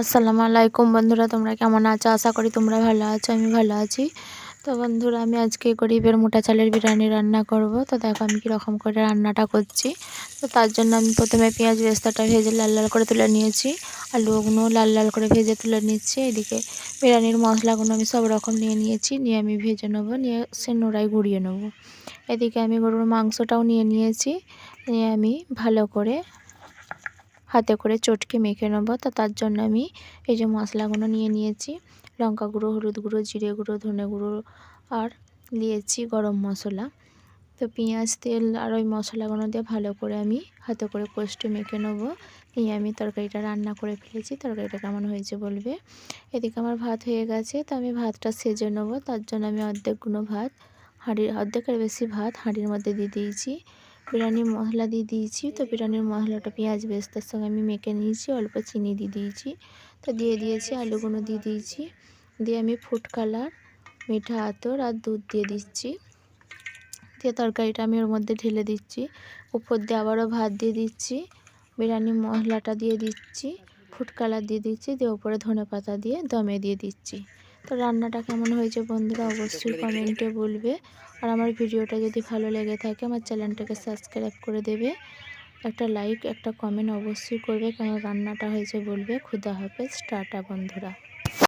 আসসালামু আলাইকুম বন্ধুরা, তোমরা কেমন আছো? আশা করি তোমরা ভালো আছো, আমি ভালো আছি। তো বন্ধুরা, আমি আজকে গরিবের মোটা চালের বিরিয়ানি রান্না করব। তো দেখো আমি কীরকম করে রান্নাটা করছি। তো তার জন্য আমি প্রথমে পেঁয়াজ বেস্তাটা ভেজে লাল লাল করে তুলে নিয়েছি। আলুগুলো লাল লাল করে ভেজে তুলে নিচ্ছি। এদিকে বিরিয়ানির মশলাগুলো আমি সব রকম নিয়ে নিয়েছি। নিয়ে আমি ভেজে নেব, নিয়ে সে নোড়ায় গুঁড়িয়ে নেব। এদিকে আমি গরুর মাংসটাও নিয়ে নিয়েছি। নিয়ে আমি ভালো করে হাতে করে চটকে মেখে নেব। তো তার জন্য আমি এই যে মশলাগুলো নিয়ে নিয়েছি। লঙ্কা গুঁড়ো, হলুদ গুঁড়ো, জিরে গুঁড়ো, ধনে গুঁড়ো আর নিয়েছি গরম মশলা। তো পেঁয়াজ, তেল আর ওই মশলাগুলো দিয়ে ভালো করে আমি হাতে করে কষ্টে মেখে নেব। নিয়ে আমি তরকারিটা রান্না করে ফেলেছি। তরকারিটা কেমন হয়েছে বলবে? এদিকে আমার ভাত হয়ে গেছে। তো আমি ভাতটা সেজে নেব। তার জন্য আমি অর্ধেকগুলো ভাত, হাঁড়ির, অর্ধেকের বেশি ভাত হাঁড়ির মধ্যে দিয়ে দিয়েছি। বিরিয়ানির মশলা দিয়ে দিয়েছি। তো বিরিয়ানির মশলাটা পেঁয়াজ বেস্তার সঙ্গে আমি মেখে নিয়েছি, অল্প চিনি দিয়ে দিয়েছি। তো দিয়ে দিয়েছি আলুগুলো দিয়ে দিয়েছি। দিয়ে আমি ফুড কালার মিঠা আতর আর দুধ দিয়ে দিচ্ছি। দিয়ে তরকারিটা আমি ওর মধ্যে ঢেলে দিচ্ছি। উপর দিয়ে আবারও ভাত দিয়ে দিচ্ছি। বিরিয়ানির মশলাটা দিয়ে দিচ্ছি ফুড কালার দিয়ে দিচ্ছি। দিয়ে উপরে ধনে পাতা দিয়ে দমে দিয়ে দিচ্ছি। তো রান্নাটা কেমন হয়েছে বন্ধুরা অবশ্যই কমেন্টে বলবে। আর আমার ভিডিওটা যদি ভালো লেগে থাকে আমার চ্যানেলটাকে সাবস্ক্রাইব করে দেবে। একটা লাইক একটা কমেন্ট অবশ্যই করবে কেমন রান্নাটা হয়েছে বলবে। ক্ষুদা হাফেজ টাটা বন্ধুরা।